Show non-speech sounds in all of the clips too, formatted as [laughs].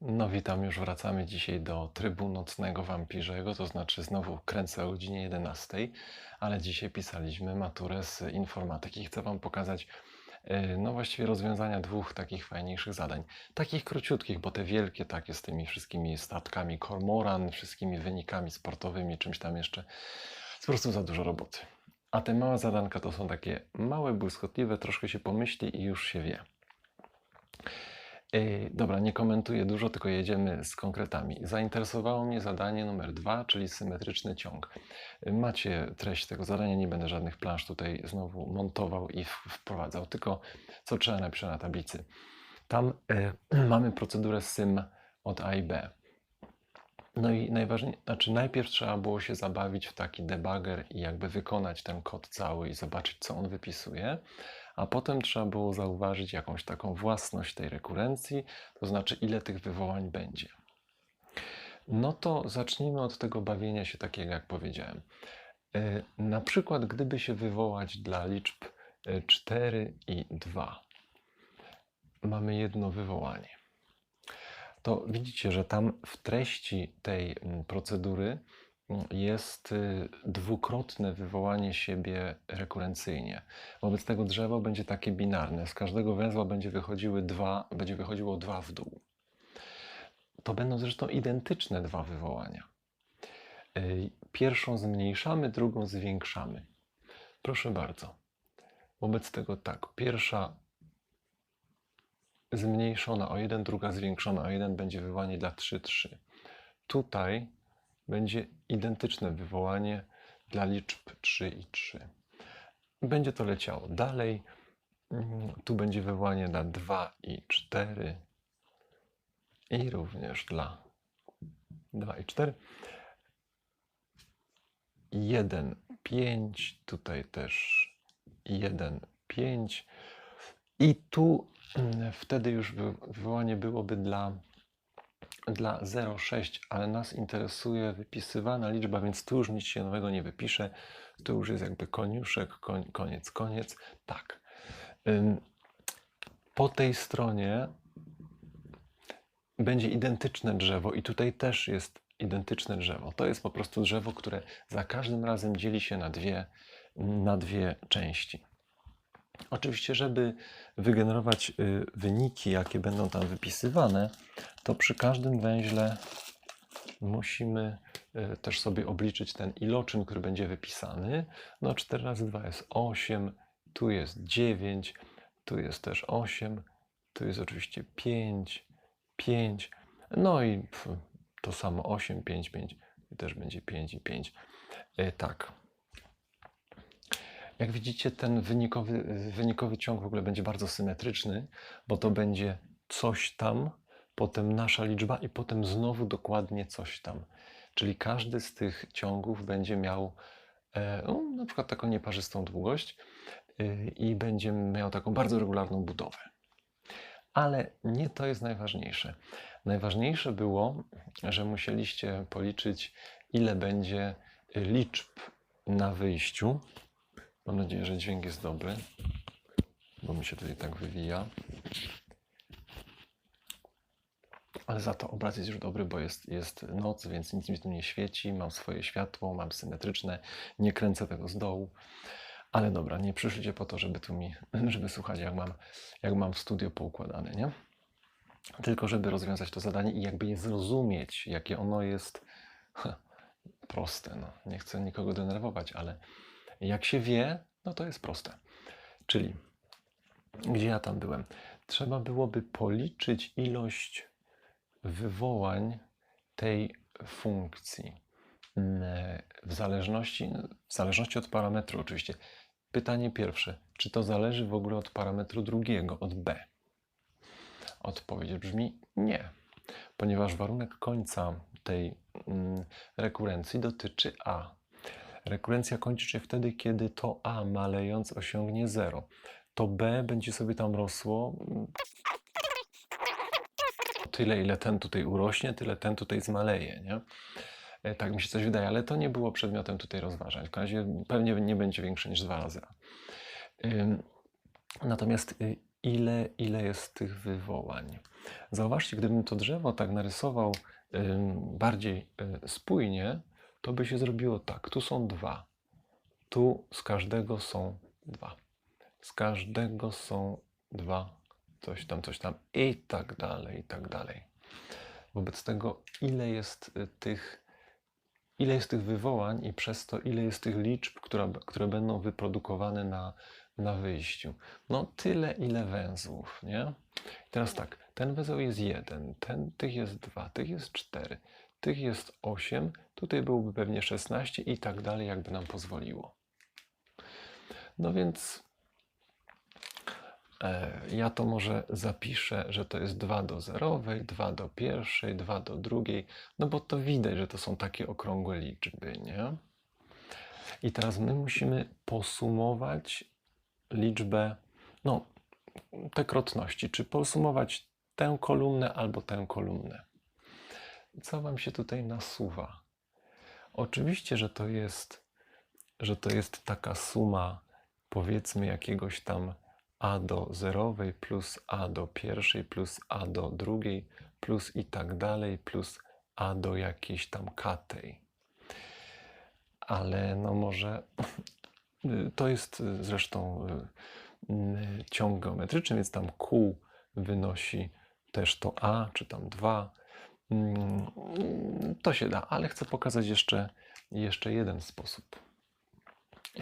No witam, już wracamy dzisiaj do trybu nocnego wampirzego, to znaczy znowu kręcę o godzinie 11, ale dzisiaj pisaliśmy maturę z informatyki. Chcę Wam pokazać e, no właściwie rozwiązania dwóch takich fajniejszych zadań. Takich króciutkich, bo te wielkie takie z tymi wszystkimi statkami Kormoran, wszystkimi wynikami sportowymi, czymś tam jeszcze, jest po prostu za dużo roboty. A te małe zadanka to są takie małe, błyskotliwe, troszkę się pomyśli i już się wie. Dobra, nie komentuję dużo, tylko jedziemy z konkretami. Zainteresowało mnie zadanie numer dwa, czyli symetryczny ciąg. Macie treść tego zadania, nie będę żadnych plansz tutaj znowu montował i wprowadzał, tylko co trzeba napiszę na tablicy. Tam yy, [clears throat] mamy procedurę sym od A i B. No i najważniejsze, znaczy najpierw trzeba było się zabawić w taki debugger i jakby wykonać ten kod cały i zobaczyć, co on wypisuje, a potem trzeba było zauważyć jakąś taką własność tej rekurencji, to znaczy ile tych wywołań będzie. No to zacznijmy od tego bawienia się takiego, jak powiedziałem. Yy, Na przykład, gdyby się wywołać dla liczb yy, 4 i 2, mamy jedno wywołanie to widzicie, że tam w treści tej procedury jest y, dwukrotne wywołanie siebie rekurencyjnie. Wobec tego drzewo będzie takie binarne. Z każdego węzła będzie wychodziły dwa, będzie wychodziło dwa w dół. To będą zresztą identyczne dwa wywołania. Y, Pierwszą zmniejszamy, drugą zwiększamy. Proszę bardzo. Wobec tego tak, pierwsza zmniejszona o 1, druga zwiększona o 1 będzie wywołanie dla 3, 3. Tutaj będzie identyczne wywołanie dla liczb 3 i 3. Będzie to leciało dalej. Mm, Tu będzie wywołanie dla 2 i 4 i również dla 2 i 4. 1, 5, tutaj też 1, 5. I tu mm, wtedy już wy- wywołanie byłoby dla, dla 0,6, ale nas interesuje wypisywana liczba, więc tu już nic się nowego nie wypisze. Tu już jest jakby koniuszek, koniec, koniec. Tak. Po tej stronie będzie identyczne drzewo i tutaj też jest identyczne drzewo. To jest po prostu drzewo, które za każdym razem dzieli się na dwie, na dwie części. Oczywiście, żeby wygenerować y, wyniki, jakie będą tam wypisywane, to przy każdym węźle musimy y, też sobie obliczyć ten iloczyn, który będzie wypisany. No 4 razy 2 jest 8, tu jest 9, tu jest też 8, tu jest oczywiście 5, 5, no i to samo 8, 5, 5 i też będzie 5 i 5. Y, Tak. Jak widzicie, ten wynikowy, wynikowy ciąg w ogóle będzie bardzo symetryczny, bo to będzie coś tam, potem nasza liczba i potem znowu dokładnie coś tam. Czyli każdy z tych ciągów będzie miał e, no, na przykład taką nieparzystą długość y, i będzie miał taką bardzo regularną budowę. Ale nie to jest najważniejsze. Najważniejsze było, że musieliście policzyć, ile będzie liczb na wyjściu. Mam nadzieję, że dźwięk jest dobry, bo mi się tutaj tak wywija. Ale za to obraz jest już dobry, bo jest, jest noc, więc nic mi tu nie świeci. Mam swoje światło, mam symetryczne, nie kręcę tego z dołu. Ale dobra, nie przyszliście po to, żeby tu mi, [laughs] żeby słuchać, jak mam, jak mam studio poukładane, nie? Tylko żeby rozwiązać to zadanie i jakby je zrozumieć, jakie ono jest [laughs] proste. No. Nie chcę nikogo denerwować, ale jak się wie, no to jest proste. Czyli, gdzie ja tam byłem? Trzeba byłoby policzyć ilość wywołań tej funkcji. Mm, W zależności, w zależności od parametru, oczywiście. Pytanie pierwsze: czy to zależy w ogóle od parametru drugiego, od b? Odpowiedź brzmi nie, ponieważ warunek końca tej mm, rekurencji dotyczy a. Rekurencja kończy się wtedy, kiedy to a malejąc osiągnie 0. To b będzie sobie tam rosło tyle, ile ten tutaj urośnie, tyle ten tutaj zmaleje. Nie? E, Tak mi się coś wydaje, ale to nie było przedmiotem tutaj rozważań. W razie pewnie nie będzie większe niż 2 razy Natomiast y, ile, ile jest tych wywołań. Zauważcie, gdybym to drzewo tak narysował bardziej y, spójnie, to by się zrobiło tak. Tu są dwa. Tu z każdego są dwa. Z każdego są dwa. Coś tam, coś tam. I tak dalej, i tak dalej. Wobec tego, ile jest y, tych, ile jest tych wywołań i przez to, ile jest tych liczb, która, które będą wyprodukowane na, na wyjściu. No tyle, ile węzłów, nie? I teraz tak, ten węzeł jest jeden, ten, tych jest dwa, tych jest cztery, tych jest osiem, tutaj byłoby pewnie 16 i tak dalej, jakby nam pozwoliło. No więc e, ja to może zapiszę, że to jest 2 do zerowej, 2 do pierwszej, 2 do drugiej, no bo to widać, że to są takie okrągłe liczby, nie? I teraz my musimy posumować liczbę, no, te krotności, czy posumować tę kolumnę albo tę kolumnę. Co Wam się tutaj nasuwa? Oczywiście, że to jest, że to jest taka suma, powiedzmy, jakiegoś tam a do zerowej plus a do pierwszej plus a do drugiej plus i tak dalej plus a do jakiejś tam katej. Ale no może to jest zresztą y, ciąg geometryczny, więc tam Q wynosi też to A, czy tam 2. Mm, To się da, ale chcę pokazać jeszcze, jeszcze jeden sposób,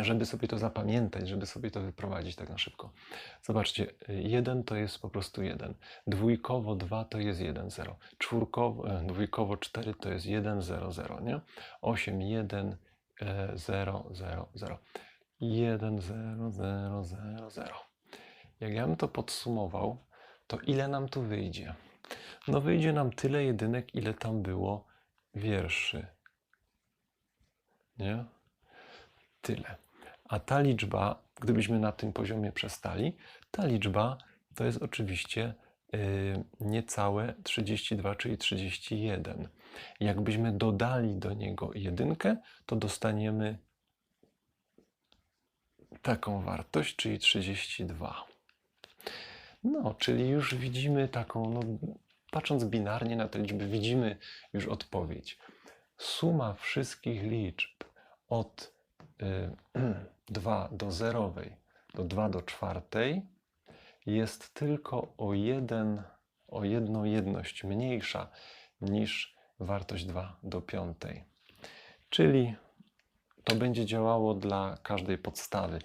żeby sobie to zapamiętać, żeby sobie to wyprowadzić tak na szybko. Zobaczcie, 1 to jest po prostu 1. Dwójkowo 2 to jest 1, 0. Czwórkowo, e, dwójkowo 4 to jest 1, 0, 0, nie? 8, 1, 0, 0, 0. 1, 0, 0, 0, 0. Jak ja bym to podsumował, to ile nam tu wyjdzie? No wyjdzie nam tyle jedynek, ile tam było wierszy. Nie? Tyle. A ta liczba, gdybyśmy na tym poziomie przestali, ta liczba to jest oczywiście yy, niecałe 32, czyli 31. Jakbyśmy dodali do niego jedynkę, to dostaniemy taką wartość, czyli 32. No, czyli już widzimy taką, no, patrząc binarnie na te liczby, widzimy już odpowiedź. Suma wszystkich liczb od y, [clears throat] 2 do zerowej do 2 do czwartej jest tylko o, jeden, o jedną jedność mniejsza niż wartość 2 do piątej. Czyli to będzie działało dla każdej podstawy.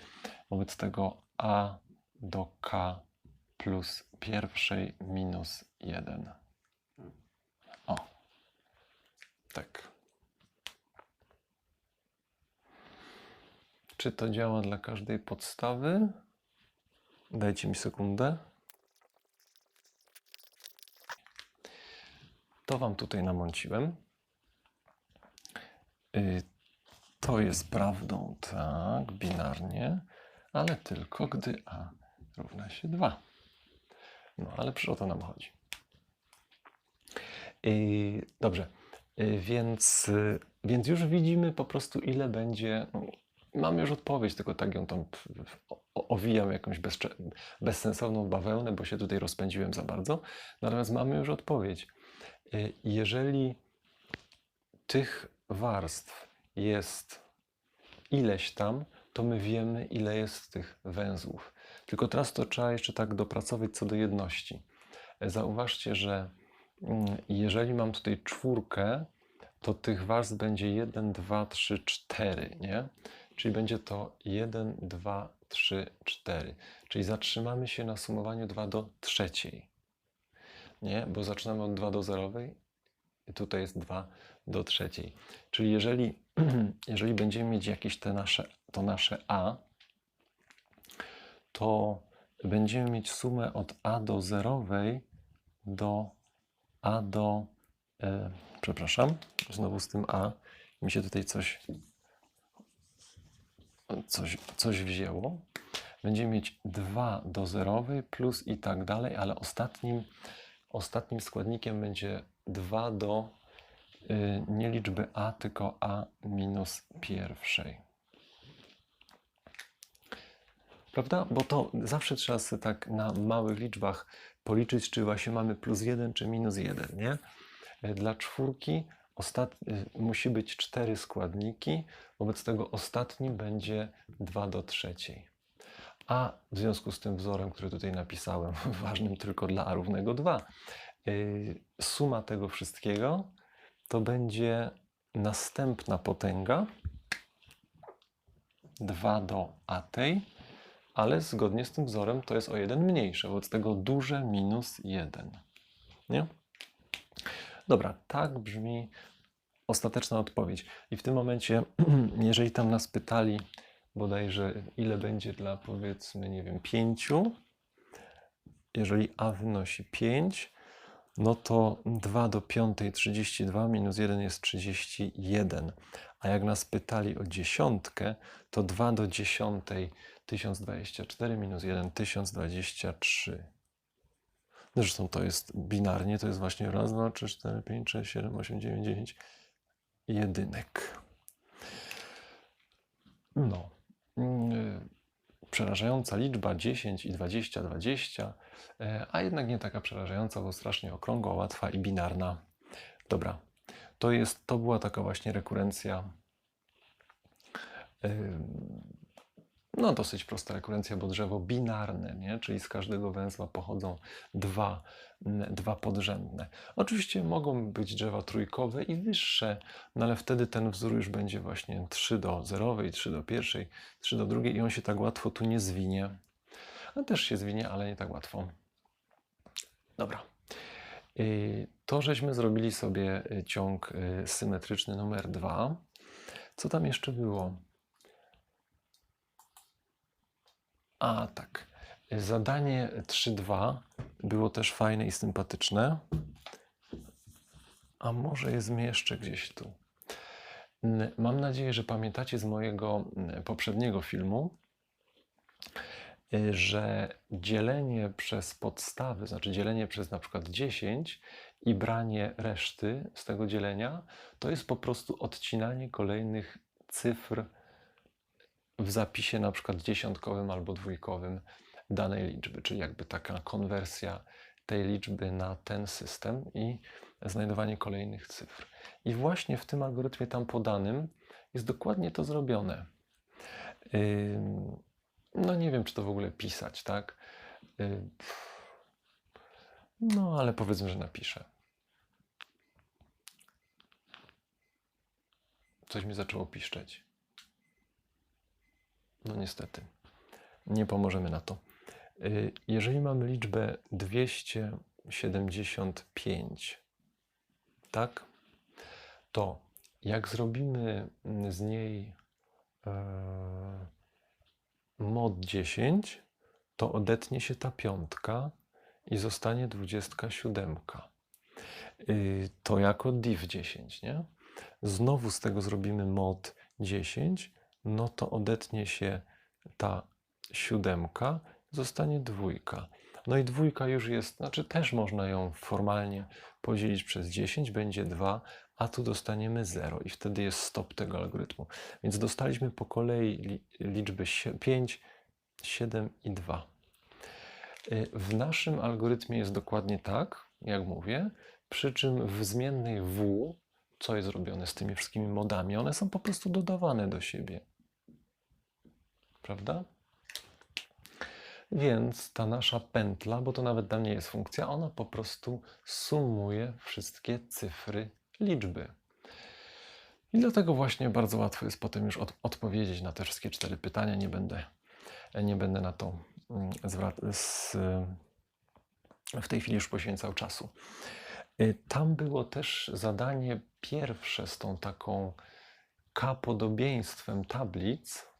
Wobec tego a do k plus pierwszej minus 1. O, tak. Czy to działa dla każdej podstawy? Dajcie mi sekundę. To Wam tutaj namąciłem. Y, To jest prawdą, tak, binarnie, ale tylko gdy a równa się 2. No, ale przy o to nam chodzi. Yy, dobrze, yy, więc, yy, więc już widzimy po prostu, ile będzie. No, mam już odpowiedź, tylko tak ją tam owijam jakąś bezsensowną bawełnę, bo się tutaj rozpędziłem za bardzo. Natomiast mamy już odpowiedź. Yy, Jeżeli tych warstw jest ileś tam, to my wiemy, ile jest tych węzłów. Tylko teraz to trzeba jeszcze tak dopracować co do jedności. Zauważcie, że mm, jeżeli mam tutaj czwórkę, to tych warstw będzie 1, 2, 3, 4, nie? Czyli będzie to 1, 2, 3, 4. Czyli zatrzymamy się na sumowaniu 2 do trzeciej. Nie? Bo zaczynamy od 2 do zerowej i tutaj jest 2 do trzeciej. Czyli jeżeli, [clears throat] jeżeli będziemy mieć jakieś te nasze, to nasze A, to będziemy mieć sumę od A do zerowej do A do. E, przepraszam, znowu z tym A. Mi się tutaj coś, coś, coś wzięło. Będziemy mieć 2 do zerowej plus i tak dalej, ale ostatnim, ostatnim składnikiem będzie 2 do y, nie liczby A, tylko A minus pierwszej. Prawda? Bo to zawsze trzeba sobie tak na małych liczbach policzyć, czy właśnie mamy plus 1, czy minus 1, nie? E, Dla czwórki ostat... y, musi być cztery składniki, wobec tego ostatni będzie 2 do trzeciej. A w związku z tym wzorem, który tutaj napisałem, [laughs] ważnym tylko dla a równego 2, y, suma tego wszystkiego to będzie następna potęga 2 do a tej, ale zgodnie z tym wzorem to jest o 1 mniejsze, wobec tego duże minus 1. Nie? Dobra, tak brzmi ostateczna odpowiedź. I w tym momencie, [clears throat] jeżeli tam nas pytali bodajże, ile będzie dla powiedzmy, nie wiem, 5, jeżeli a wynosi 5, no to 2 do 5 32 minus 1 jest 31. A jak nas pytali o dziesiątkę, to 2 do 10 1024 minus 1 1023. Zresztą to jest binarnie, to jest właśnie raz, dwa, trzy, cztery, pięć, sześć, siedem, osiem, dziewięć, dziesięć jedynek. No. Przerażająca liczba 10 i 20, 20, e, a jednak nie taka przerażająca, bo strasznie okrągła, łatwa i binarna. Dobra, to, jest, to była taka właśnie rekurencja. ym, No, dosyć prosta rekurencja, bo drzewo binarne, nie? czyli z każdego węzła pochodzą dwa, dwa podrzędne. Oczywiście mogą być drzewa trójkowe i wyższe, no ale wtedy ten wzór już będzie właśnie 3 do zerowej, 3 do pierwszej, 3 do drugiej i on się tak łatwo tu nie zwinie. No też się zwinie, ale nie tak łatwo. Dobra. Y, To żeśmy zrobili sobie y, ciąg y, symetryczny numer 2. Co tam jeszcze było? A tak. Zadanie 3.2 było też fajne i sympatyczne. A może je zmieszczę gdzieś tu. Mam nadzieję, że pamiętacie z mojego poprzedniego filmu, y, że dzielenie przez podstawy, znaczy dzielenie przez na przykład 10 i branie reszty z tego dzielenia, to jest po prostu odcinanie kolejnych cyfr w zapisie na przykład dziesiątkowym albo dwójkowym danej liczby, czyli jakby taka konwersja tej liczby na ten system i znajdowanie kolejnych cyfr. I właśnie w tym algorytmie tam podanym jest dokładnie to zrobione. No nie wiem, czy to w ogóle pisać, tak? No, ale powiedzmy, że napiszę. Coś mi zaczęło piszczeć. No niestety, nie pomożemy na to. Y, Jeżeli mamy liczbę 275, tak, to jak zrobimy z niej e, mod 10, to odetnie się ta piątka i zostanie 27. Y, To jako div 10, nie? Znowu z tego zrobimy mod 10, no to odetnie się ta siódemka, zostanie dwójka. No i dwójka już jest, znaczy też można ją formalnie podzielić przez 10, będzie 2, a tu dostaniemy 0 i wtedy jest stop tego algorytmu. Więc dostaliśmy po kolei li- liczby sie- 5, 7 i 2. Y, W naszym algorytmie jest dokładnie tak, jak mówię, przy czym w zmiennej w, co jest robione z tymi wszystkimi modami, one są po prostu dodawane do siebie. Prawda? Więc ta nasza pętla, bo to nawet dla mnie jest funkcja, ona po prostu sumuje wszystkie cyfry liczby. I dlatego właśnie bardzo łatwo jest potem już od, odpowiedzieć na te wszystkie cztery pytania. Nie będę, nie będę na to mm, z, w tej chwili już poświęcał czasu. Y, Tam było też zadanie pierwsze z tą taką K-podobieństwem tablic.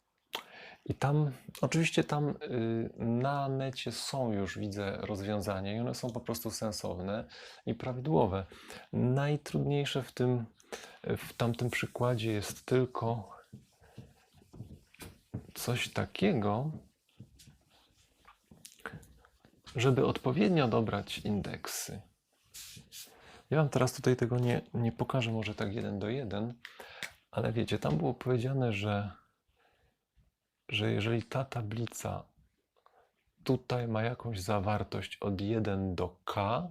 I tam, oczywiście tam y, na necie są już, widzę, rozwiązania i one są po prostu sensowne i prawidłowe. Najtrudniejsze w tym, w tamtym przykładzie jest tylko coś takiego, żeby odpowiednio dobrać indeksy. Ja Wam teraz tutaj tego nie, nie pokażę, może tak jeden do jeden, ale wiecie, tam było powiedziane, że, że jeżeli ta tablica tutaj ma jakąś zawartość od 1 do k,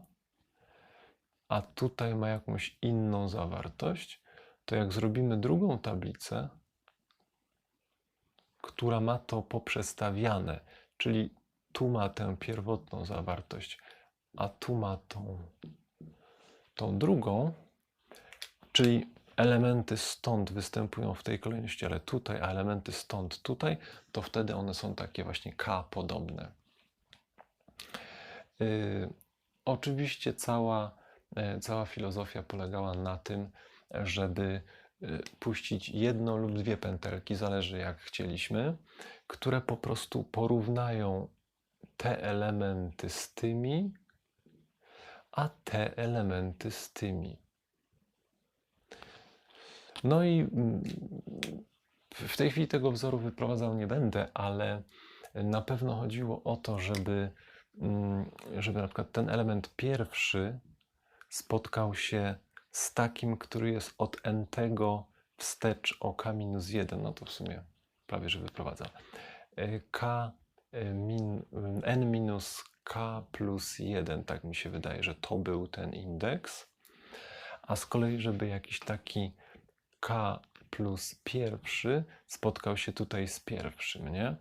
a tutaj ma jakąś inną zawartość, to jak zrobimy drugą tablicę, która ma to poprzestawiane, czyli tu ma tę pierwotną zawartość, a tu ma tą, tą drugą, czyli elementy stąd występują w tej kolejności, ale tutaj, a elementy stąd tutaj, to wtedy one są takie właśnie K podobne. Yy, oczywiście cała, e, cała filozofia polegała na tym, żeby y, puścić jedną lub dwie pętelki, zależy jak chcieliśmy, które po prostu porównają te elementy z tymi, a te elementy z tymi. No i mm, w tej chwili tego wzoru wyprowadzał nie będę, ale na pewno chodziło o to, żeby, mm, żeby na przykład ten element pierwszy spotkał się z takim, który jest od n tego wstecz o k minus 1, no to w sumie prawie, że wyprowadza. E, k e, min, n minus k plus 1, tak mi się wydaje, że to był ten indeks. A z kolei, żeby jakiś taki k plus pierwszy spotkał się tutaj z pierwszym, nie?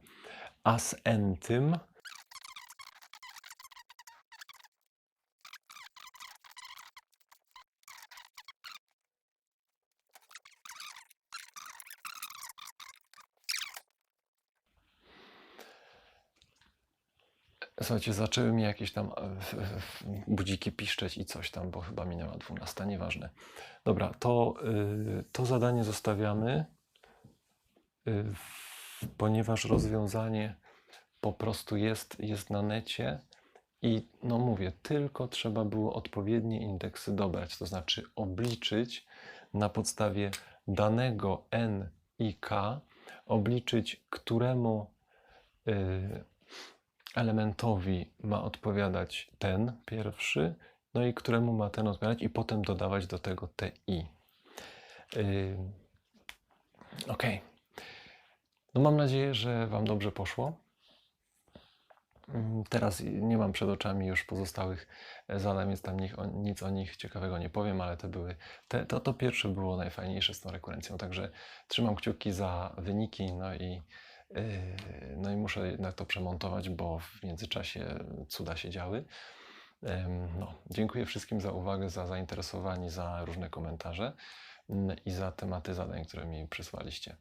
A z n Słuchajcie, zaczęły mi jakieś tam e, f- budziki piszczeć i coś tam, bo chyba minęła 12, nieważne. Dobra, to, y, to zadanie zostawiamy, y, ponieważ rozwiązanie po prostu jest, jest na necie i no mówię, tylko trzeba było odpowiednie indeksy dobrać, to znaczy obliczyć na podstawie danego n i k, obliczyć któremu y, elementowi ma odpowiadać ten pierwszy, no i któremu ma ten odpowiadać, i potem dodawać do tego te i. Yy, ok. No mam nadzieję, że Wam dobrze poszło. Mm, Teraz nie mam przed oczami już pozostałych zadań, więc tam nic o nich ciekawego nie powiem, ale te były, te, to, to pierwsze było najfajniejsze z tą rekurencją, także trzymam kciuki za wyniki, no i, no i muszę jednak to przemontować, bo w międzyczasie cuda się działy. No, dziękuję wszystkim za uwagę, za zainteresowanie, za różne komentarze mm, i za tematy zadań, które mi przysłaliście.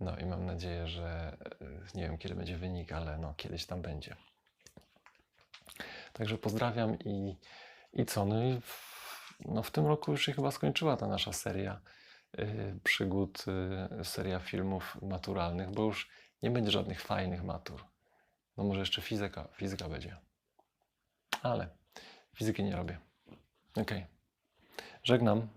No i mam nadzieję, że y, nie wiem kiedy będzie wynik, ale no kiedyś tam będzie. Także pozdrawiam i, i co? No i w, no w tym roku już się chyba skończyła ta nasza seria y, przygód, y, seria filmów maturalnych, bo już nie będzie żadnych fajnych matur. No może jeszcze fizyka, fizyka będzie. Ale fizyki nie robię. Okej. Żegnam.